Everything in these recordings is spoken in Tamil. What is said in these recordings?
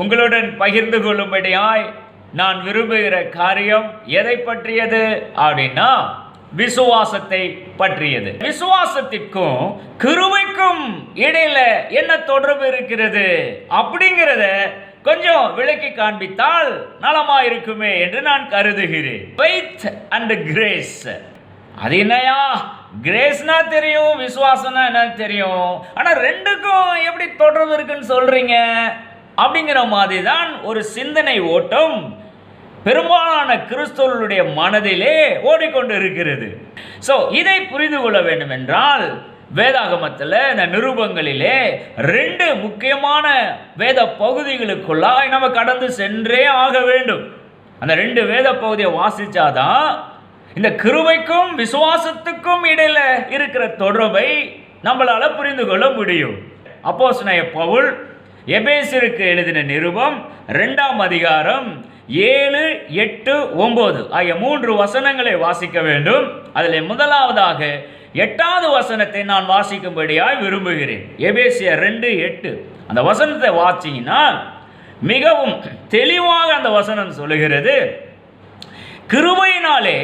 உங்களுடன் பகிர்ந்து கொள்ளும்படியாய் நான் விரும்புகிற காரியம் எதை பற்றியது அப்படின்னா விசுவாசத்தை பற்றியது. விசுவாசத்திற்கும் கிருமைக்கும் இடையில என்ன தொடர்பு இருக்கிறது அப்படிங்கிறத கொஞ்சம் விளக்கி காண்பித்தால் நலமா இருக்குமே என்று நான் கருதுகிறேன். ஃபெய்த் அண்ட் கிரேஸ் அது என்னையா? கிரேஸ்னா தெரியும் விசுவாசம்னா என்ன தெரியும். ஆனா ரெண்டுக்கும் எப்படி தொடர்பு இருக்குன்னு சொல்றீங்க? அப்படிங்கிற மாதிரி தான் ஒரு சிந்தனை ஓட்டம் பெரும்பாலான கிறிஸ்தவர்களுடைய மனதிலே ஓடிக்கொண்டு இருக்கிறது ஸோ இதை புரிந்து கொள்ள வேண்டும் என்றால் வேதாகமத்தில் இந்த நிருபங்களிலே ரெண்டு முக்கியமான வேத பகுதிகளுக்குள்ளாய் நம்ம கடந்து சென்றே ஆக வேண்டும். அந்த ரெண்டு வேத பகுதியை வாசித்தாதான் இந்த கிருவைக்கும் விசுவாசத்துக்கும் இடையில் இருக்கிற தொடர்பை நம்மளால் புரிந்து கொள்ள முடியும். அப்போஸ்தலனாகிய பவுல் எபேசிற்கு எழுதின நிருபம் ரெண்டாம் அதிகாரம் ஏழு எட்டு ஒம்பது ஆகிய மூன்று வசனங்களை வாசிக்க வேண்டும். அதில் முதலாவதாக எட்டாவது வசனத்தை நான் வாசிக்கும்படியாய் விரும்புகிறேன். எபேசியர் ரெண்டு எட்டு. அந்த வசனத்தை வாசிங்கன்னா மிகவும் தெளிவாக அந்த வசனம் சொல்லுகிறது. கிருபையினாலே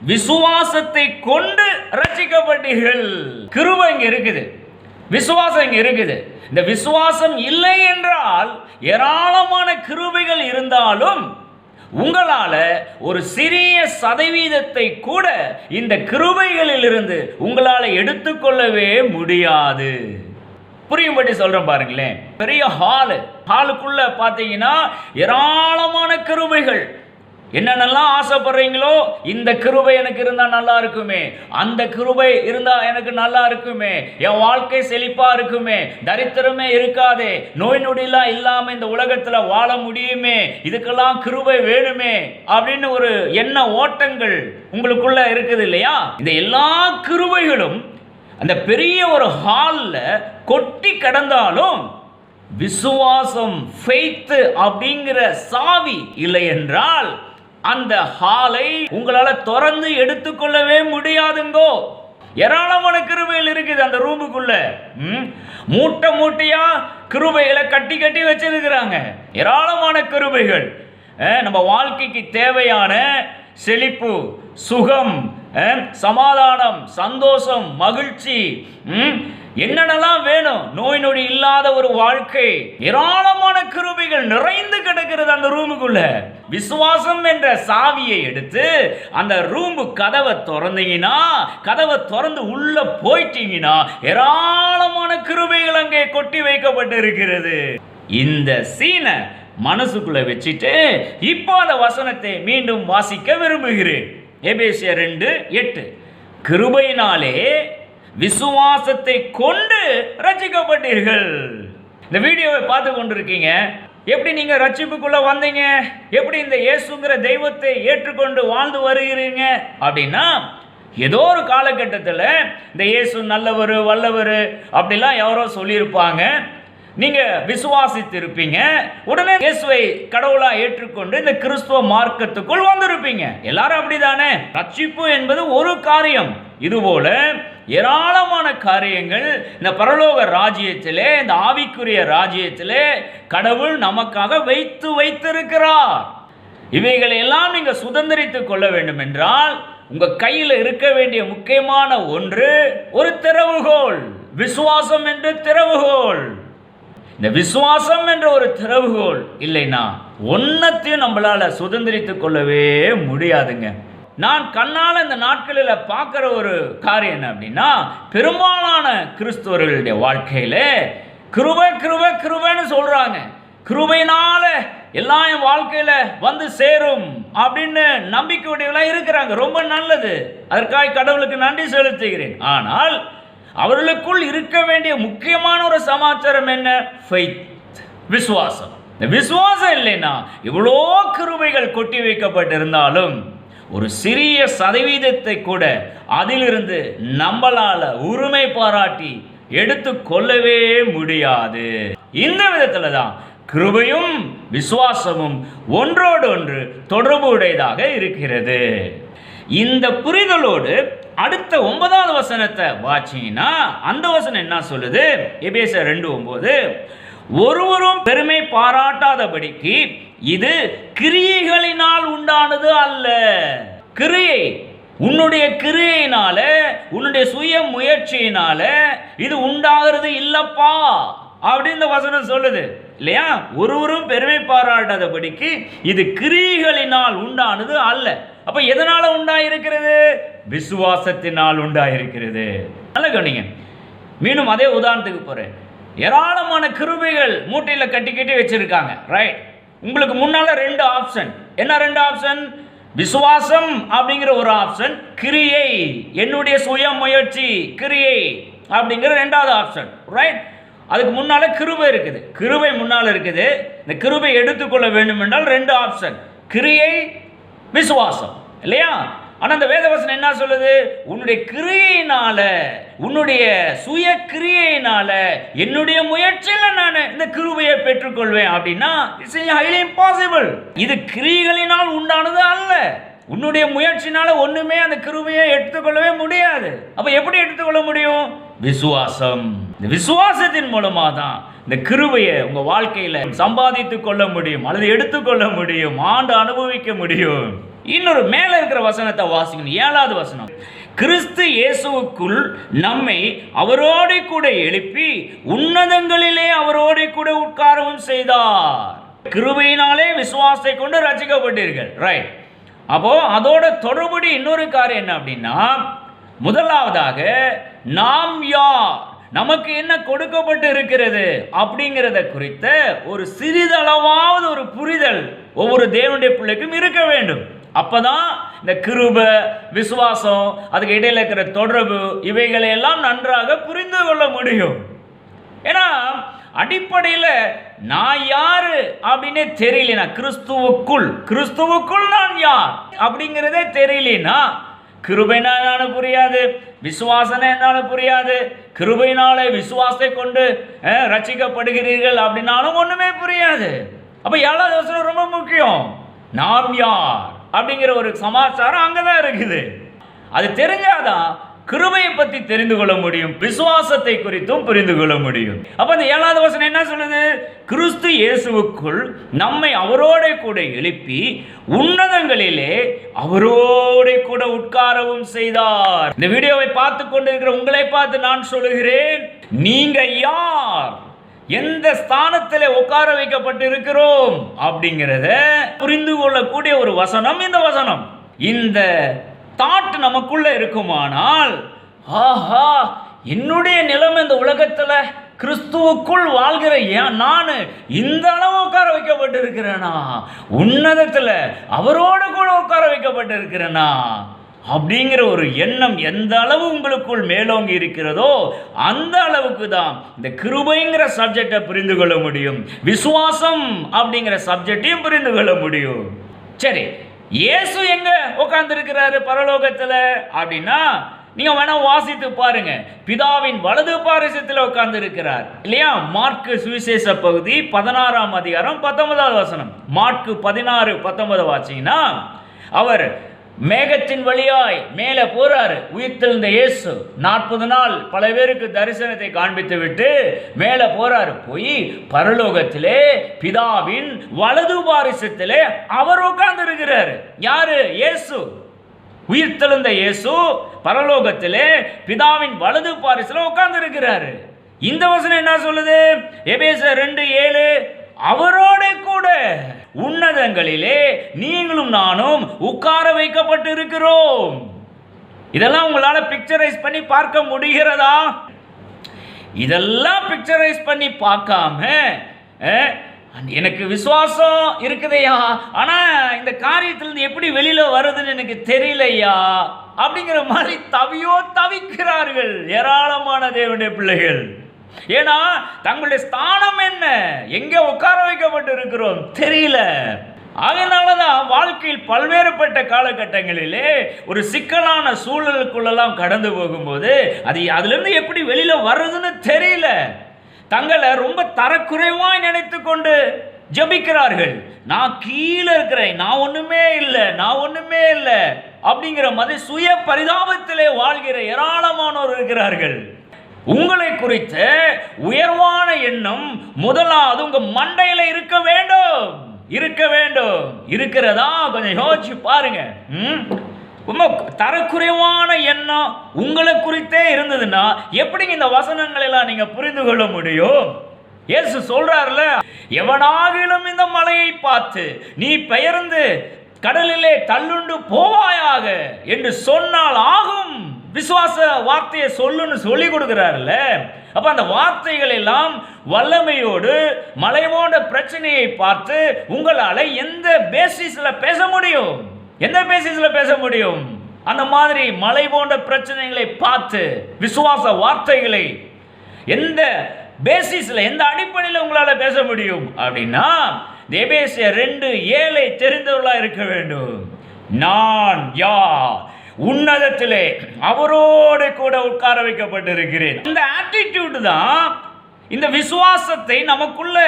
விசுவாசத்தை கொண்டு ரசிக்கப்பட்டீர்கள் கிருபை இங்க இருக்குது. விசுவாசம் இங்கே இருக்குது. இந்த விசுவாசம் இல்லை என்றால் ஏராளமான கிருபைகள் இருந்தாலும் உங்களால ஒரு சிறிய சதவீதத்தை கூட இந்த கிருபைகளிலிருந்து இருந்து எடுத்துக்கொள்ளவே முடியாது. புரியும்படி சொல்றேன் பாருங்களேன். பெரிய ஹாலு ஹாலுக்குள்ள பார்த்தீங்கன்னா ஏராளமான கிருபைகள். என்னென்னலாம் ஆசைப்படுறீங்களோ இந்த கிருபை எனக்கு இருந்தால் நல்லா இருக்குமே. அந்த கிருபை இருந்தால் எனக்கு நல்லா இருக்குமே. என் வாழ்க்கை செழிப்பாக இருக்குமே. தரித்திரமே இருக்காதே. நோய் நொடிலாம் இல்லாமல் இந்த உலகத்தில் வாழ முடியுமே. இதுக்கெல்லாம் கிருபை வேணுமே. அப்படின்னு ஒரு எண்ண ஓட்டங்கள் உங்களுக்குள்ள இருக்குது இல்லையா? இந்த எல்லா கிருபைகளும் அந்த பெரிய ஒரு ஹாலில் கொட்டி கிடந்தாலும் விசுவாசம் ஃபெய்த் அப்படிங்கிற சாவி இல்லை என்றால் அந்த ஹாலை உங்களால திறந்து எடுத்துக்கொள்ளவே முடியாதுங்கோ. ஏராளமான கிருபைகள் இருக்குது அந்த ரூமுக்குள்ள. ம்? மூட்டை மூட்டையா கிருபைகளை கட்டி கட்டி வச்சிருக்கிறாங்க. ஏராளமான கிருபைகள். நம்ம வாழ்க்கைக்கு தேவையான செழிப்பு சுகம் சமாதானம் சந்தோஷம் மகிழ்ச்சி ம், என்னென்னலாம் வேணும்? நோய் நொடி இல்லாத ஒரு வாழ்க்கை ஏராளமான கிருபிகள் நிறைந்து கிடக்கிறது அந்த ரூமுக்குள்ள. விசுவாசம் என்ற சாவியை எடுத்து அந்த ரூமு கதவை திறந்தீங்கன்னா கதவை திறந்து உள்ள போயிட்டீங்கன்னா ஏராளமான கிருபைகள் அங்கே கொட்டி வைக்கப்பட்டு இருக்கிறது இந்த சீனை மனசுக்குள்ள வச்சுட்டு இப்போ அந்த வசனத்தை மீண்டும் வாசிக்க விரும்புகிறேன். எபேசியர் ரெண்டு எட்டு. கிருபையினாலே விசுவாசத்தை கொண்டு ரசிக்கப்பட்டீர்கள் இந்த வீடியோவை பார்த்து கொண்டிருக்கீங்க. எப்படி நீங்க ரட்சிப்புக்குள்ள வந்தீங்க? எப்படி இந்த இயேசுங்கிற தெய்வத்தை ஏற்றுக்கொண்டு வாழ்ந்து வருகிறீங்க? அப்படின்னா ஏதோ ஒரு காலகட்டத்தில் இந்த இயேசு நல்லவர் வல்லவர் அப்படிலாம் யாரோ சொல்லியிருப்பாங்க. நீங்க விசுவாசித்திருப்பீங்க. உடனே இயேசுவை கடவுளா ஏற்றுக்கொண்டு இந்த கிறிஸ்துவ மார்க்கத்துக்குள் வந்திருப்பீங்க. எல்லாரும் அப்படிதானே? ரட்சிப்பு என்பது ஒரு காரியம். இதுபோல ஏராளமான காரியங்கள் இந்த பரலோக ராஜ்யத்திலே இந்த ஆவிக்குரிய ராஜ்யத்திலே கடவுள் நமக்காக வைத்து வைத்திருக்கிறார். இவைகளை எல்லாம் நீங்க சுதந்திரித்துக் கொள்ள வேண்டும் என்றால் உங்க கையில் இருக்க வேண்டிய முக்கியமான ஒன்று ஒரு திறவுகோல். விசுவாசம் என்று திறவுகோல். இந்த விசுவாசம் என்ற ஒரு திறவுகோல் இல்லைன்னா ஒன்னத்தையும் நம்மளால சுதந்திரித்துக் கொள்ளவே முடியாதுங்க. நான் கண்ணால் இந்த நாட்களில் பார்க்குற ஒரு காரியம் என்ன அப்படின்னா பெரும்பாலான கிறிஸ்துவர்களுடைய வாழ்க்கையில் கிருபை கிருபை கிருபைன்னு சொல்கிறாங்க கிருபையினால எல்லாம் என் வாழ்க்கையில் வந்து சேரும் அப்படின்னு நம்பிக்கையுடையவர்களாக இருக்கிறாங்க. ரொம்ப நல்லது. அதற்காக கடவுளுக்கு நன்றி செலுத்துகிறேன். ஆனால் அவர்களுக்குள் இருக்க வேண்டிய முக்கியமான ஒரு சமாச்சாரம் என்ன? ஃபெய்த் விசுவாசம். இந்த விசுவாசம் இல்லைன்னா இவ்வளோ கிருபைகள் கொட்டி வைக்கப்பட்டிருந்தாலும் ஒரு சிறிய சதவீதத்தை கூட அதிலிருந்து நம்மளால உரிமை பாராட்டி எடுத்து கொள்ளவே முடியாது. இந்த விதத்துல தான் கிருபையும் விசுவாசமும் ஒன்றோடு ஒன்று தொடர்பு உடையதாக இருக்கிறது. இந்த புரிதலோடு அடுத்த ஒன்பதாவது வசனத்தை வாச்சிங்கன்னா அந்த வசனம் என்ன சொல்லுது? எபேச ரெண்டு ஒம்பது. ஒருவரும் பெருமை பாராட்டாதபடிக்கு இது கிரியைகளினால் உண்டானது அல்ல. கிரியை உன்னுடைய கிரியையினால உன்னுடைய சுய முயற்சியினால இது உண்டாகிறது இல்லப்பா. அப்படின்னு இந்த வசனம் சொல்லுது. இல்லையா? ஒருவரும் பெருமை பாராட்டாதபடிக்கு இது கிரியைகளினால் உண்டானது அல்ல. அப்ப எதனால உண்டாயிருக்கிறது? விசுவாசத்தினால் உண்டாயிருக்கிறது. நல்ல கவனிங்க. மீண்டும் அதே உதாரணத்துக்கு போறேன். ஏராளமான கிருபைகள் மூட்டையில் கட்டி வச்சுருக்காங்க வச்சிருக்காங்க. ரைட் உங்களுக்கு முன்னால ரெண்டு ஆப்ஷன் என்ன ரெண்டு ஆப்ஷன் விசுவாசம் அப்படிங்கிற ஒரு ஆப்ஷன் கிரியை என்னுடைய சுய முயற்சி கிரியை அப்படிங்கிற ரெண்டாவது ஆப்ஷன் ரைட் அதுக்கு முன்னால கிருபை இருக்குது. கிருபை முன்னால் இருக்குது. இந்த கிருபை எடுத்துக்கொள்ள வேண்டும் என்றால் ரெண்டு ஆப்ஷன் கிரியை விசுவாசம் இல்லையா? ஆனால் அந்த வேதவசனம் என்ன சொல்லுது? உன்னுடைய கிரியையினால உன்னுடைய சுய கிரியையினால என்னுடைய முயற்சியில் நான் இந்த கிருபையை பெற்றுக்கொள்வேன். அப்படின்னா இட்ஸ் ஹைலி இம்பாசிபிள் இது கிரியைகளினால் உண்டானது அல்ல. உன்னுடைய முயற்சினால ஒண்ணுமே அந்த கிருபையை எடுத்துக்கொள்ளவே முடியாது. அப்ப எப்படி எடுத்துக்கொள்ள முடியும்? விசுவாசம். இந்த விசுவாசத்தின் மூலமா தான் இந்த கிருபையை உங்க வாழ்க்கையில சம்பாதித்துக் கொள்ள முடியும் அல்லது எடுத்துக்கொள்ள முடியும் ஆண்டு அனுபவிக்க முடியும். இன்னொரு மேல இருக்கிற வசனத்தை வாசிக்கணும் ஏழாவது வசனம். கிறிஸ்து இயேசுவுக்குள் நம்மை அவரோடு கூட எழுப்பி உன்னதங்களிலே அவரோடு கூட உட்காரவும் செய்தார். கிருபையினாலே விசுவாசத்தை கொண்டு ரசிக்கப்பட்டீர்கள். ரைட் அப்போ அதோட தொடர்புடைய இன்னொரு காரியம் என்ன அப்படின்னா முதலாவதாக நாம் யார்? நமக்கு என்ன கொடுக்கப்பட்டு இருக்கிறது அப்படிங்கிறத குறித்த ஒரு சிறிதளவாவது ஒரு புரிதல் ஒவ்வொரு தேவனுடைய பிள்ளைக்கும் இருக்க வேண்டும். அப்பதான் இந்த கிருப விசுவாசம் அதுக்கு இடையில இருக்கிற தொடர்பு இவைகளை எல்லாம் நன்றாக புரிந்து கொள்ள முடியும். ஏன்னா அடிப்படையில் நான் யாரு அப்படின்னே தெரியலனா கிறிஸ்துவுக்குள் கிறிஸ்துவுக்குள் நான் யார் அப்படிங்கிறதே தெரியலனா கிருபைனா என்னால் புரியாது விசுவாசனை என்னால் புரியாது கிருபைனாலே விசுவாசத்தை கொண்டு அஹ், அப்படின்னாலும் ஒன்றுமே புரியாது. அப்போ ஏழாவது வசனம் ரொம்ப முக்கியம். நாம் யார்? அப்படிங்கிற ஒரு சமாச்சாரம் அங்கே தான் இருக்குது. அது தெரிஞ்சாதான் கிருபையை பத்தி தெரிந்து கொள்ள முடியும். விசுவாசத்தை குறித்தும் புரிந்து கொள்ள முடியும். அப்ப அந்த ஏழாவது வசனம் என்ன சொல்லுது? கிறிஸ்து இயேசுவுக்குள் நம்மை அவரோட கூட எழுப்பி உன்னதங்களிலே அவரோட கூட உட்காரவும் செய்தார். இந்த வீடியோவை பார்த்து கொண்டிருக்கிற உங்களை பார்த்து நான் சொல்லுகிறேன். நீங்க யார்? எந்த ஸ்தானத்தில் உட்கார வைக்கப்பட்டு இருக்கிறோம் அப்படிங்கிறத புரிந்து கொள்ளக்கூடிய ஒரு வசனம் இந்த வசனம். இந்த தாட் நமக்குள்ளே இருக்குமானால் ஆஹா என்னுடைய நிலைமை இந்த உலகத்தில் கிறிஸ்துவுக்குள் வாழ்கிற ஏன் நான் இந்த அளவு உட்கார வைக்கப்பட்டு இருக்கிறேனா அவரோடு கூட உட்கார வைக்கப்பட்டு இருக்கிறேனா அப்படிங்கிற ஒரு எண்ணம் எந்த அளவு உங்களுக்குள் மேலோங்கி இருக்கிறதோ அந்த அளவுக்கு தான் இந்த கிருபைங்கிற சப்ஜெக்டை புரிந்து கொள்ள முடியும். விசுவாசம் அப்படிங்கிற சப்ஜெக்டையும் புரிந்து கொள்ள முடியும். சரி இயேசு எங்க உட்கார்ந்து இருக்கிறாரு பரலோகத்துல? அப்படின்னா நீங்க வேணா வாசித்து பாருங்க. பிதாவின் வலது பாரிசத்தில் உட்கார்ந்து இருக்கிறார் இல்லையா? மார்க்கு சுவிசேஷ பகுதி பதினாறாம் அதிகாரம் பத்தொன்பதாவது வசனம். மார்க்கு பதினாறு பத்தொன்பது வாசிங்கன்னா அவர் மேகத்தின் வழியாய் மேலே போறாரு. உயிர்த்தெழுந்த இயேசு. நாற்பது நாள் பல பேருக்கு தரிசனத்தை காண்பித்து விட்டு மேலே போறாரு. போய் பரலோகத்திலே பிதாவின் வலது பாரிசத்திலே அவர் உட்கார்ந்து இருக்கிறாரு யாரு? இயேசு. உயிர்த்தெழுந்த இயேசு பரலோகத்திலே பிதாவின் வலது பாரிசில் உட்கார்ந்து இருக்கிறாரு இந்த வசனம் என்ன சொல்லுது? எபேச ரெண்டு ஏழு அவரோட கூட உன்னதங்களிலே நீங்களும் நானும் உட்கார வைக்கப்பட்டு இருக்கிறோம் இதெல்லாம் உங்களால பிக்சரைஸ் பண்ணி பார்க்க முடிகிறதா? இதெல்லாம் பிக்சரைஸ் பண்ணி பார்க்காம எனக்கு விசுவாசம் இருக்குதையா? ஆனா இந்த காரியத்திலிருந்து எப்படி வெளியில வருதுன்னு எனக்கு தெரியலையா? அப்படிங்கிற மாதிரி தவியோ தவிக்கிறார்கள் ஏராளமான தேவனுடைய பிள்ளைகள். ஏன்னா தங்களுடைய ஸ்தானம் என்ன? எங்கே உட்கார வைக்கப்பட்டு இருக்கிறோம் தெரியல. அதனாலதான் வாழ்க்கையில் பல்வேறுபட்ட காலகட்டங்களிலே ஒரு சிக்கலான சூழலுக்குள்ளெல்லாம் கடந்து போகும்போது அது அதுலேருந்து எப்படி வெளியில் வர்றதுன்னு தெரியல. தங்களை ரொம்ப தரக்குறைவாய் நினைத்து கொண்டு ஜபிக்கிறார்கள். நான் கீழே இருக்கிறேன் நான் ஒன்றுமே இல்லை நான் ஒன்றுமே இல்லை அப்படிங்கிற மாதிரி சுய பரிதாபத்திலே வாழ்கிற ஏராளமானோர் இருக்கிறார்கள். உங்களை குறித்த உயர்வான எண்ணம் முதலாவது உங்க மண்டையில இருக்க வேண்டும். இருக்க வேண்டும். இருக்கிறதா? கொஞ்சம் யோசிச்சு பாருங்க. ம்? ரொம்ப தரக்குறைவான எண்ணம் உங்களை குறித்தே இருந்ததுன்னா எப்படிங்க இந்த வசனங்களை எல்லாம் நீங்க புரிந்து கொள்ள முடியும்? இயேசு சொல்றாருல எவனாகிலும் இந்த மலையை பார்த்து நீ பெயர்ந்து கடலிலே தள்ளுண்டு போவாயாக? என்று சொன்னால் ஆகும். விசுவாச வார்த்தையை சொல்லுன்னு சொல்லி கொடுக்கிறாருல்ல. அப்ப அந்த வார்த்தைகள் எல்லாம் வல்லமையோடு மலை பிரச்சனையை பார்த்து உங்களால எந்த பேசிஸ்ல பேச முடியும்? எந்த பேசிஸ்ல பேச முடியும்? அந்த மாதிரி மலை போன்ற பிரச்சனைகளை பார்த்து விசுவாச வார்த்தைகளை எந்த பேசிஸ்ல எந்த அடிப்படையில் உங்களால பேச முடியும்? அப்படின்னா தேபேசிய ரெண்டு ஏழை தெரிந்தவர்களா இருக்க வேண்டும். நான் யார் உன்னதத்திலே அவரோடு கூட உட்கார வைக்கப்பட்டிருக்கிறேன். இந்த ஆட்டிடியூடு தான் இந்த விசுவாசத்தை நமக்குள்ள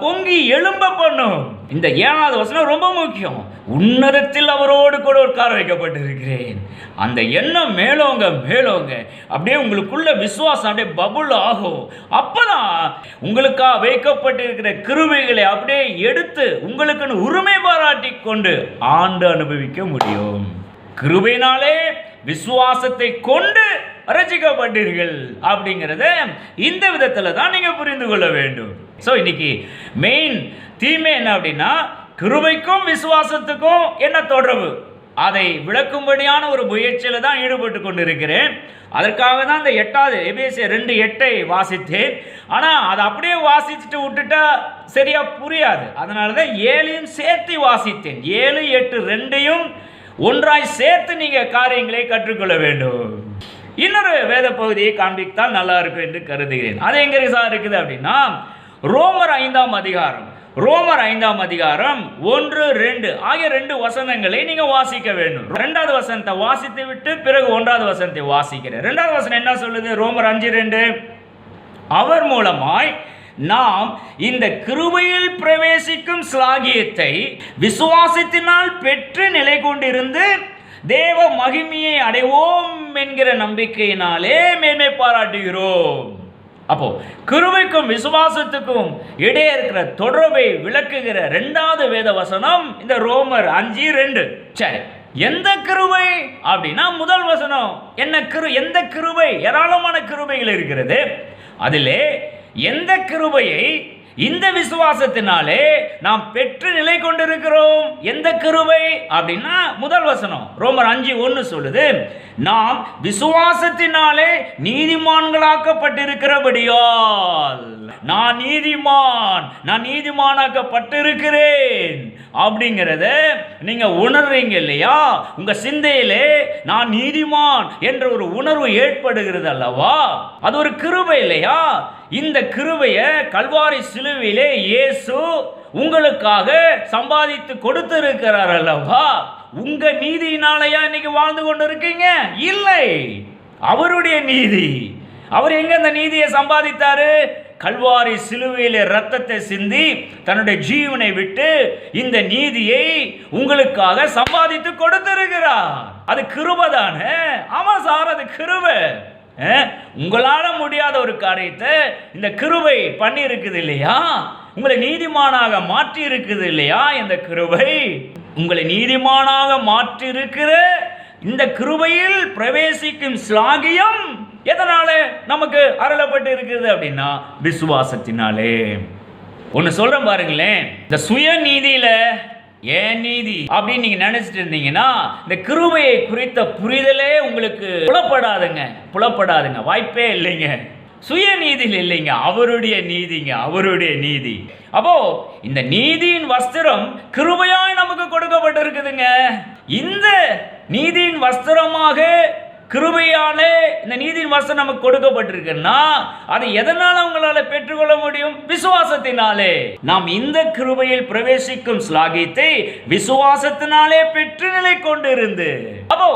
பொங்கி எழும்ப பண்ணும். இந்த ஏழாவது வசனம் ரொம்ப முக்கியம். உன்னதத்தில் அவரோடு கூட உட்கார வைக்கப்பட்டிருக்கிறேன். அந்த எண்ணம் மேலோங்க மேலோங்க. அப்படியே உங்களுக்குள்ள விசுவாசம் அப்படியே பபுள் ஆகும். அப்போதான் உங்களுக்காக வைக்கப்பட்டிருக்கிற கிருமைகளை அப்படியே எடுத்து உங்களுக்குன்னு உரிமை பாராட்டி கொண்டு ஆண்டு அனுபவிக்க முடியும். கிருபையினாலே விசுவாசத்தை கொண்டு ரசிக்கப்பட்டீர்கள் அப்படிங்கிறத இந்த விதத்தில் தான் நீங்கள் புரிந்து கொள்ள வேண்டும். ஸோ இன்னைக்கு மெயின் தீமை என்ன அப்படின்னா கிருபைக்கும் விசுவாசத்துக்கும் என்ன தொடர்பு? அதை விளக்கும்படியான ஒரு முயற்சியில் தான் ஈடுபட்டு கொண்டிருக்கிறேன். அதற்காக தான் இந்த எட்டாவது எபிஎஸ்சி ரெண்டு எட்டை வாசித்தேன். ஆனால் அதை அப்படியே வாசிச்சுட்டு விட்டுட்டா சரியாக புரியாது. அதனால தான் ஏழையும் சேர்த்து வாசித்தேன். ஏழு எட்டு ரெண்டையும் ஒன்றாய் சேர்த்து நீங்கள் காரியங்களை கற்றுக்கொள்ள வேண்டும். இன்னொரு வேத பகுதியை காண்பித்தால் நல்லா இருக்கும் என்று கருதுகிறேன். அது எங்க சார் இருக்குது அப்படின்னா ரோமர் ஐந்தாம் அதிகாரம். ரோமர் ஐந்தாம் அதிகாரம் ஒன்று ரெண்டு ஆகிய ரெண்டு வசனங்களை நீங்க வாசிக்க வேண்டும். ரெண்டாவது வசனத்தை வாசித்து விட்டு பிறகு ஒன்றாவது வசனத்தை வாசிக்கிறேன். ரெண்டாவது வசனம் என்ன சொல்லுது? ரோமர் அஞ்சு ரெண்டு. அவர் மூலமாய் நாம் இந்த கிருபையில் பிரவேசிக்கும் ஸ்லாகியத்தை விசுவாசத்தினால் பெற்று நிலை கொண்டிருந்து தேவ மகிமையை அடைவோம் என்கிற நம்பிக்கையினாலே மேன்மை பாராட்டுகிறோம். அப்போ கிருவைக்கும் விசுவாசத்துக்கும் இடையே இருக்கிற தொடர்பை விளக்குகிற ரெண்டாவது வேத வசனம் இந்த ரோமர் அஞ்சு ரெண்டு. சரி எந்த கிருபை அப்படின்னா முதல் வசனம் என்ன கிரு எந்த கிருபை? ஏராளமான கிருபைகள் இருக்கிறது. அதிலே எந்த கிருபையை இந்த விசுவாசத்தினாலே நாம் பெற்று நிலை கொண்டிருக்கிறோம்? எந்த கிருபை? அப்படின்னா முதல் வசனம் ரோமர் அஞ்சு ஒன்று சொல்லுது நாம் விசுவாசத்தினாலே நீதிமான்களாக்கப்பட்டிருக்கிறபடியால். நான் நீதிமான் நான் நீதிமானாக்கப்பட்டிருக்கிறேன். அப்படிங்கிறத நீங்க உணர்றீங்க இல்லையா? உங்க சிந்தையிலே நான் நீதிமான் என்ற ஒரு உணர்வு ஏற்படுகிறது அல்லவா? அது ஒரு கிருபை இல்லையா? இந்த கிருவையை கல்வாரி சிலுவையிலே இயேசு உங்களுக்காக சம்பாதித்து கொடுத்திருக்கிறார் அல்லவா? உங்க நீதியினாலயா இன்னைக்கு வாழ்ந்து கொண்டு இருக்கீங்க இல்லை. அவருடைய நீதி. அவர் எங்க அந்த நீதியை சம்பாதித்தாரு? கல்வாரி சிலுவையிலே ரத்தத்தை சிந்தி தன்னுடைய ஜீவனை விட்டு இந்த நீதியை உங்களுக்காக சம்பாதித்து கொடுத்திருக்கிறார். அது கிருபை தானே? ஆமா சார் அது கிருபை. உங்களால் முடியாத ஒரு காரியத்தை இந்த கிருபை பண்ணி இருக்குது இல்லையா? உங்களை நீதிமானாக மாற்றி இருக்குது இல்லையா இந்த கிருபை? உங்களை நீதிமானாக மாற்றி இருக்கிற இந்த கிருபையில் பிரவேசிக்கும் ஸ்லாகியம் எதனால நமக்கு அருளப்பட்டு இருக்குது அப்படின்னா விசுவாசத்தினாலே. ஒன்று சொல்கிறேன் பாருங்களேன். இந்த சுய நீதியில் ஏன் நீதி? அப்படின்னு நீங்க நினைச்சிட்டு இருந்தீங்கன்னா இந்த கிருபையை குறித்த புரிதலே உங்களுக்கு புலப்படாதுங்க. புலப்படாதுங்க. வாய்ப்பே இல்லைங்க. சுய நீதியில் இல்லைங்க. அவருடைய நீதிங்க. அவருடைய நீதி. அப்போ இந்த நீதியின் வஸ்திரம் கிருபையாய் நமக்கு கொடுக்கப்பட்டிருக்குதுங்க. இந்த நீதியின் வஸ்திரமாக கிருபையாலே இந்த நீதியின் வசனம் நமக்கு கொடுக்கப்பட்டிருக்குன்னா அது எதனால அவங்களால பெற்றுக்கொள்ள முடியும்? விசுவாசத்தினாலே. நாம் இந்த கிருபையில் பிரவேசிக்கும் ஸ்லாகியத்தை விசுவாசத்தினாலே பெற்று நிலை கொண்டிருந்து. அப்போ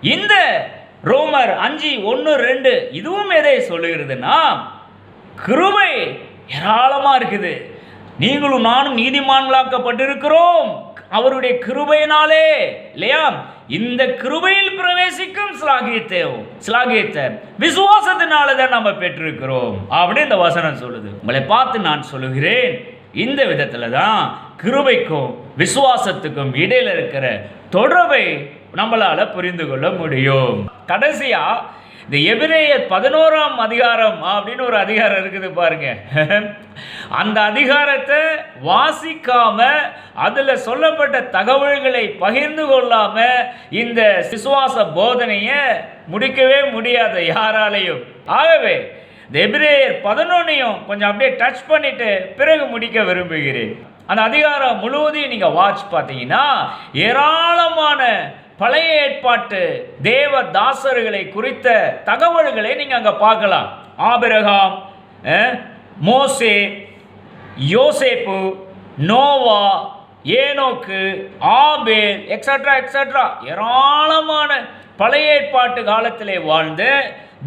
இந்த ரோமர் அஞ்சு ஒன்று ரெண்டு இதுவும் எதை சொல்லுகிறதுனா கிருபை ஏராளமாக இருக்குது. நீங்களும் நானும் நீதிமான்களாக்கப்பட்டிருக்கிறோம். அவருடைய கிருபையினாலே இல்லையா? இந்த கிருபையில் பிரவேசிக்கும் ஸ்லாகியத்தை ஸ்லாகியத்தை விசுவாசத்தினால தான் நம்ம பெற்றிருக்கிறோம். அப்படின்னு இந்த வசனம் சொல்லுது. உங்களை பார்த்து நான் சொல்லுகிறேன். இந்த விதத்துல தான் கிருபைக்கும் விசுவாசத்துக்கும் இடையில இருக்கிற தொடர்பை நம்மளால புரிந்து கொள்ள முடியும். கடைசியா இந்த எபிரேயர் பதினோராம் அதிகாரம் அப்படின்னு ஒரு அதிகாரம் இருக்குது பாருங்க. அந்த அதிகாரத்தை வாசிக்காம அதில் சொல்லப்பட்ட தகவல்களை பகிர்ந்து கொள்ளாம இந்த விசுவாச போதனையை முடிக்கவே முடியாது யாராலையும். ஆகவே இந்த எபிரேயர் பதினொன்னையும் கொஞ்சம் அப்படியே டச் பண்ணிட்டு பிறகு முடிக்க விரும்புகிறேன். அந்த அதிகாரம் முழுவதையும் நீங்கள் வாட்ச் பார்த்தீங்கன்னா ஏராளமான பழைய ஏற்பாட்டு தேவ தாசர்களை குறித்த தகவல்களை நீங்க அங்க பார்க்கலாம். ஆபிரகாம் மோசே யோசேப்பு நோவா ஏனோக்கு ஆபேல் எக்ஸட்ரா எக்ஸட்ரா ஏராளமான பழைய ஏற்பாட்டு காலத்திலே வாழ்ந்த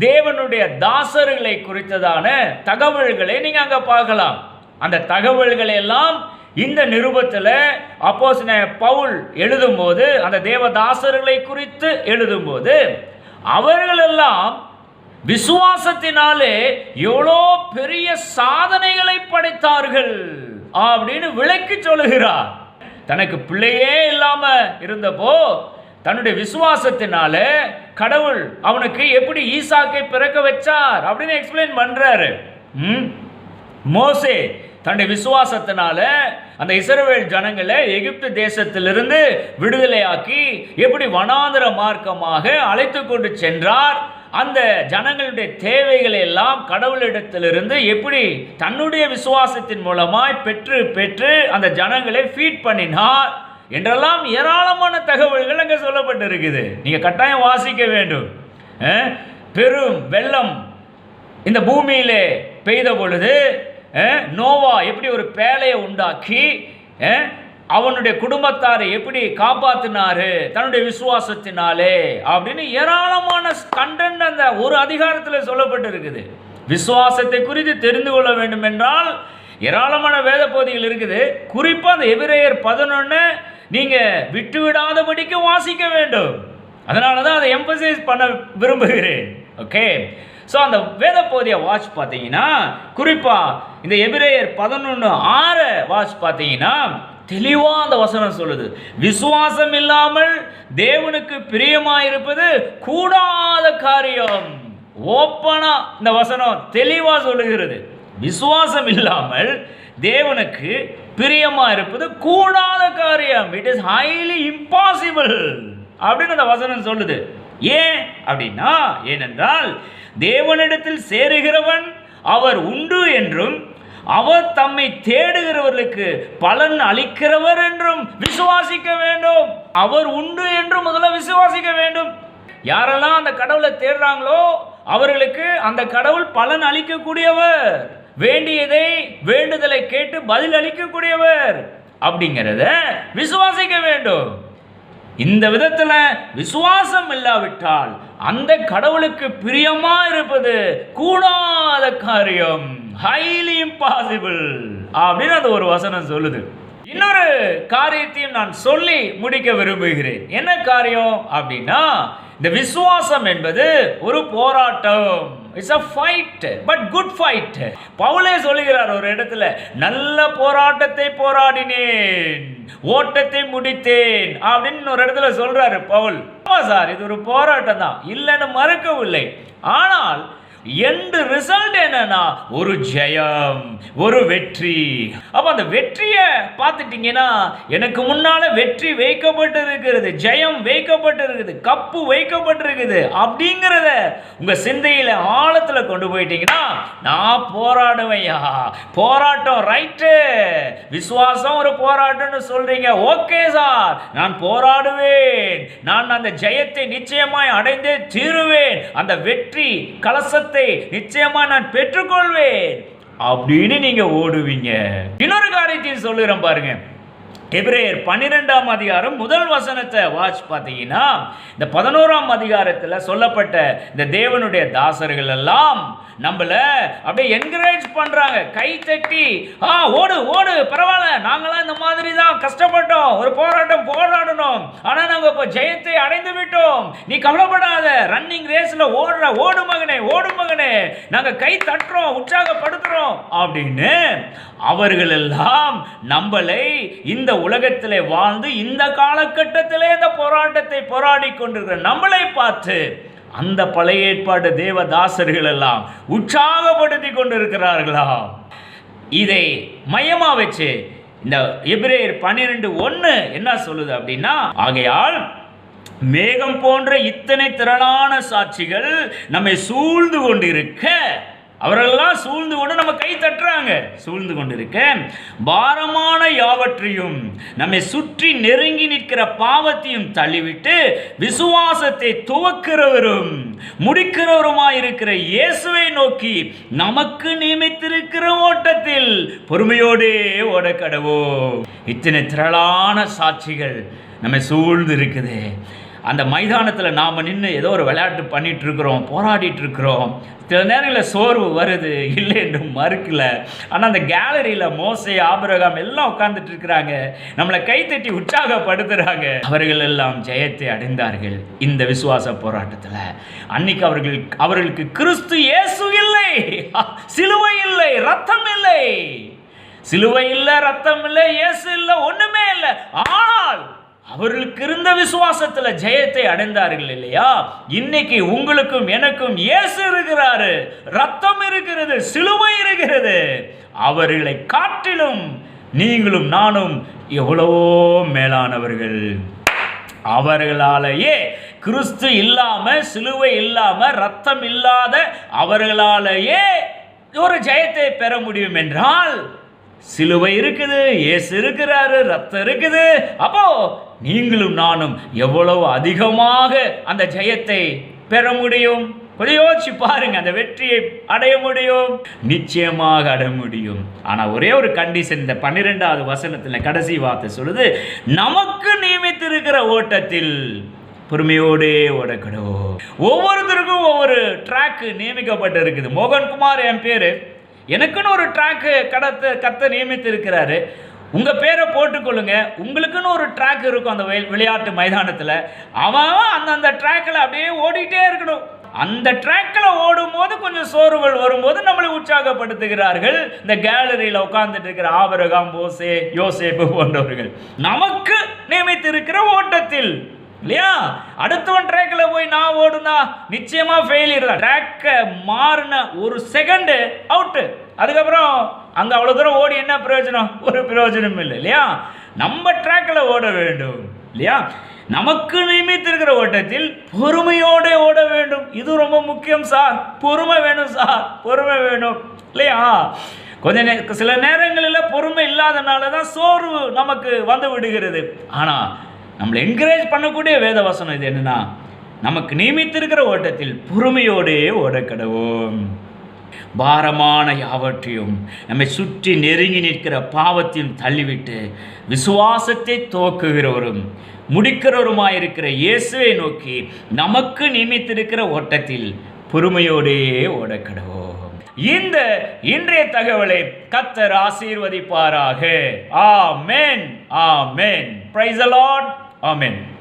தேவனுடைய தாசர்களை குறித்ததான தகவல்களை நீங்க அங்க பார்க்கலாம். அந்த தகவல்களை எல்லாம் இந்த நிருபத்தில் அப்போசின பவுல் எழுதும்போது அந்த தேவதாசர்களை குறித்து எழுதும்போது அவர்களெல்லாம் விசுவாசத்தினாலே எவ்வளோ பெரிய சாதனைகளை படைத்தார்கள் அப்படின்னு விளக்கி சொல்லுகிறார். தனக்கு பிள்ளையே இல்லாம இருந்தப்போ தன்னுடைய விசுவாசத்தினால கடவுள் அவனுக்கு எப்படி ஈசாக்கை பிறக்க வச்சார் அப்படின்னு எக்ஸ்பிளைன் பண்றாரு. ம்? மோசே தன்னுடைய விசுவாசத்தினால அந்த இஸ்ரவேல் ஜனங்களை எகிப்து தேசத்திலிருந்து விடுதலையாக்கி எப்படி வனாந்திர மார்க்கமாக அழைத்து கொண்டு சென்றார் அந்த ஜனங்களுடைய தேவைகளை எல்லாம் கடவுளிடத்திலிருந்து எப்படி தன்னுடைய விசுவாசத்தின் மூலமாய் பெற்று பெற்று அந்த ஜனங்களை ஃபீட் பண்ணினார் என்றெல்லாம் ஏராளமான தகவல்கள் அங்கே சொல்லப்பட்டிருக்குது. நீங்கள் கட்டாயம் வாசிக்க வேண்டும். பெரும் வெள்ளம் இந்த பூமியிலே பெய்த பொழுது நோவா எப்படி ஒரு பேழையை உண்டாக்கி அவனுடைய குடும்பத்தாரை எப்படி காப்பாத்தினாரு? தன்னுடைய விசுவாசத்தினாலே அப்படின்னு ஏராளமான கண்டென்ட் அந்த ஒரு அதிகாரத்தில் சொல்லப்பட்டிருக்குது. விசுவாசத்தை குறித்து தெரிந்து கொள்ள வேண்டும் என்றால் ஏராளமான வேத பகுதிகள் இருக்குது. குறிப்பாக அந்த எபிரேயர் பதினொன்று நீங்கள் விட்டு விடாதபடிக்கு வாசிக்க வேண்டும். அதனால தான் அதை எம்பசைஸ் பண்ண விரும்புகிறேன். ஓகே ஸோ அந்த வேத வாட்ச் பார்த்தீங்கன்னா குறிப்பாக இந்த எபிரேயர் பதினொன்று ஆறு வாட்ச் பார்த்தீங்கன்னா தெளிவாக அந்த வசனம் சொல்லுது. விசுவாசம் இல்லாமல் தேவனுக்கு பிரியமாயிருப்பது கூடாத காரியம். ஓப்பனாக இந்த வசனம் தெளிவாக சொல்லுகிறது. விசுவாசம் இல்லாமல் தேவனுக்கு பிரியமாக இருப்பது கூடாத காரியம். இட் இஸ் ஹைலி இம்பாசிபிள் அப்படின்னு அந்த வசனம் சொல்லுது. ஏன் அப்படின்னா ஏனென்றால் தேவனிடத்தில் சேருகிறவன் அவர் உண்டு என்றும் அவர் தம்மை தேடுகிறவர்களுக்கு பலன் அளிக்கிறவர் என்றும் விசுவாசிக்க வேண்டும். அவர் உண்டு என்றும் முதல்ல விசுவாசிக்க வேண்டும். யாரெல்லாம் அந்த கடவுளை தேடுறாங்களோ அவர்களுக்கு அந்த கடவுள் பலன் அளிக்கக்கூடியவர். வேண்டியதை வேண்டுதலை கேட்டு பதில் அளிக்கக்கூடியவர் அப்படிங்கிறத விசுவாசிக்க வேண்டும். இந்த விதத்தில் விசுவாசம் இல்லாவிட்டால் அந்த கடவுளுக்கு பிரியமா இருப்பது கூடாத காரியம். ஹைலி இம்பாசிபிள் அப்படின்னு அது ஒரு வசனம் சொல்லுது. இன்னொரு காரியத்தையும் நான் சொல்லி முடிக்க விரும்புகிறேன். என்ன காரியம் அப்படின்னா இந்த விசுவாசம் என்பது ஒரு போராட்டம். It's a fight but good fight பவுலே சொல்லுகிறார் ஒரு இடத்துல நல்ல போராட்டத்தை போராடினேன் ஓட்டத்தை முடித்தேன் அப்படின்னு ஒரு இடத்துல சொல்றாரு பவுல். சார் இது ஒரு போராட்டம் தான் இல்லைன்னு மறுக்கவில்லை. ஆனால் எண்டு ரிசல்ட் என்னன்னா ஒரு ஜெயம் ஒரு வெற்றி. அப்ப அந்த வெற்றியை பார்த்துட்டீங்கன்னா எனக்கு முன்னால வெற்றி வைக்கப்பட்டு இருக்கிறது ஜெயம் வைக்கப்பட்டு இருக்குது கப்பு வைக்கப்பட்டிருக்குது அப்படிங்கிறத உங்க சிந்தையில ஆழத்துல கொண்டு போயிட்டீங்கன்னா நான் போராடுவையா போராட்டம் ரைட்டு விசுவாசம் ஒரு போராட்டம்னு சொல்றீங்க. ஓகே சார் நான் போராடுவேன். நான் அந்த ஜெயத்தை நிச்சயமாய் அடைந்தே தீருவேன். அந்த வெற்றி கலசத்தை நிச்சயமா நான் பெற்றுக்கொள்வேன். அப்படின்னு நீங்க ஓடுவீங்க. இன்னொரு காரியத்தையும் சொல்லுறேன் பாருங்க. எபிரேயர் பன்னிரெண்டாம் அதிகாரம் முதல் வசனத்தை வாட்ச் பார்த்தீங்கன்னா இந்த பதினோராம் அதிகாரத்தில் சொல்லப்பட்ட இந்த தேவனுடைய தாசர்கள் எல்லாம் நம்மளை அப்படியே என்கரேஜ் பண்ணுறாங்க கை தட்டி ஆ ஓடு ஓடு பரவாயில்ல. நாங்களாம் இந்த மாதிரி தான் கஷ்டப்பட்டோம். ஒரு போராட்டம் போராடணும். ஆனால் நாங்கள் இப்போ ஜெயத்தை அடைந்து விட்டோம். நீ கவலைப்படாத. ரன்னிங் ரேஸில் ஓடுற. ஓடு மகனே ஓடு மகனே. நாங்கள் கை தட்டுறோம் உற்சாகப்படுத்துறோம். அப்படின்னு அவர்கள் எல்லாம் நம்மளை இந்த உலகத்தில் வாழ்ந்து இந்த காலகட்டத்திலே இந்த போராட்டத்தை போராடி கொண்டிருக்கிற நம்மளை பார்த்து அந்த பழைய ஏற்பாடு தேவதாசர்கள் எல்லாம் உற்சாகப்படுத்தி கொண்டிருக்கிறார்களாம். இதை மையமா வச்சு இந்த எபிரேயர் பன்னிரெண்டு ஒன்று என்ன சொல்லுது அப்படின்னா ஆகையால் மேகம் போன்ற இத்தனை திரளான சாட்சிகள் நம்மை சூழ்ந்து கொண்டிருக்க அவர்களெல்லாம் சூழ்ந்து கொண்டு நம்ம கை தட்டுறாங்க. சூழ்ந்து கொண்டிருக்க பாரமான யாவற்றையும் நம்மை சுற்றி நெருங்கி நிற்கிற பாவத்தையும் தள்ளிவிட்டு விசுவாசத்தை துவக்கிறவரும் முடிக்கிறவருமாயிருக்கிற இயேசுவை நோக்கி நமக்கு நியமித்திருக்கிற ஓட்டத்தில் பொறுமையோடே ஓடக்கடவோம். இத்தனை திரளான சாட்சிகள் நம்மை சூழ்ந்து இருக்குது. அந்த மைதானத்தில் நாம் நின்று ஏதோ ஒரு விளையாட்டு பண்ணிகிட்ருக்குறோம் போராடிட்டுருக்குறோம். இருக்கிறோம் சில நேரங்களில் சோர்வு வருது இல்லை என்று மறுக்கல. ஆனால் அந்த கேலரியில் மோசை ஆபரகம் எல்லாம் உட்கார்ந்துட்டு இருக்கிறாங்க நம்மளை கைத்தட்டி உற்சாகப்படுத்துகிறாங்க அவர்கள் எல்லாம் ஜெயத்தை அடைந்தார்கள் இந்த விசுவாச போராட்டத்தில். அன்னைக்கு அவர்கள் அவர்களுக்கு கிறிஸ்து இயேசு இல்லை. சிலுவை இல்லை ரத்தம் இல்லை. சிலுவை இல்லை ரத்தம் இல்லை இயேசு இல்லை ஒன்றுமே இல்லை. ஆனால் அவர்களுக்கு இருந்த விசுவாசத்துல ஜெயத்தை அடைந்தார்கள் இல்லையா? இன்னைக்கு உங்களுக்கும் எனக்கும் இயேசு இருக்கிறாரு. ரத்தம் இருக்கிறது சிலுவை இருக்கிறது. அவர்களை காட்டிலும் நீங்களும் நானும் எவ்வளவோ மேலானவர்கள். அவர்களாலேயே கிறிஸ்து இல்லாம சிலுவை இல்லாம ரத்தம் இல்லாத அவர்களாலேயே ஒரு ஜெயத்தை பெற முடியும் என்றால் சிலுவை இருக்குது ஏசு இருக்கிறாரு ரத்தம் இருக்குது. அப்போ நீங்களும் நானும் எவ்வளவு அதிகமாக அந்த ஜெயத்தை பெற முடியும்? கொஞ்சம் யோசிச்சு பாருங்க அந்த வெற்றியை அடைய முடியும்? நிச்சயமாக அடைய முடியும். ஆனா ஒரே ஒரு கண்டிஷன் இந்த பன்னிரெண்டாவது வசனத்துல கடைசி வார்த்தை சொல்லுது நமக்கு நியமித்திருக்கிற ஓட்டத்தில் பொறுமையோடே ஓடக்கணும் ஒவ்வொருத்தருக்கும் ஒவ்வொரு ட்ராக்கு நியமிக்கப்பட்டு இருக்குது மோகன்குமார் என் பேரு. எனக்குன்னு ஒரு ட்ராக்கு கடத்தை கத்த நியமித்து இருக்கிறாரு உங்கள் பேரை போட்டுக்கொள்ளுங்க. உங்களுக்குன்னு ஒரு ட்ராக் இருக்கும் அந்த விளையாட்டு மைதானத்தில். அவன் அவன் அந்த அந்த ட்ராக்கில் அப்படியே ஓடிட்டே இருக்கணும். அந்த ட்ராக்கில் ஓடும்போது கொஞ்சம் சோர்வுகள் வரும்போது நம்மளை உற்சாகப்படுத்துகிறார்கள். இந்த கேலரியில் உட்கார்ந்துட்டு இருக்கிற ஆபரகாம் போசே யோசேப்பு போன்றவர்கள். நமக்கு நியமித்திருக்கிற ஓட்டத்தில் இல்லையா? அடுத்தவன் ட்ராக்கில் போய் நான் ஓடுனா நிச்சயமா ஃபெயிலியர் தான். ட்ராக்கை மாறின ஒரு செகண்டு அவுட்டு அதுக்கப்புறம் அங்கே அவ்வளோ தூரம் ஓடி என்ன பிரயோஜனம்? ஒரு பிரயோஜனம் இல்லை இல்லையா? நம்ம ட்ராக்கில் ஓட வேண்டும் இல்லையா? நமக்கு நியமித்திருக்கிற ஓட்டத்தில் பொறுமையோடு ஓட வேண்டும். இது ரொம்ப முக்கியம் சார். பொறுமை வேணும் சார். பொறுமை வேணும் இல்லையா? கொஞ்ச நே சில நேரங்களில் பொறுமை இல்லாதனால தான் சோர்வு நமக்கு வந்து விடுகிறது. ஆனால் நம்மளை என்கரேஜ் பண்ணக்கூடிய வேத வசனம் இது என்னன்னா நமக்கு நியமித்திருக்கிற ஓட்டத்தில் பொறுமையோடே ஓடக்கடவோம். பாரமான யாவற்றையும் நம்மை சுற்றி நெருங்கி நிற்கிற பாவத்தையும் தள்ளிவிட்டு விசுவாசத்தை துவக்குகிறவரும் முடிக்கிறவருமாயிருக்கிற இயேசுவை நோக்கி நமக்கு நியமித்திருக்கிற ஓட்டத்தில் பொறுமையோடே ஓடக்கடவோம். இந்த இன்றைய தகவலை கத்தர் ஆசீர்வதிப்பாராக. ஆமென் ஆமென். Praise the lord Amen.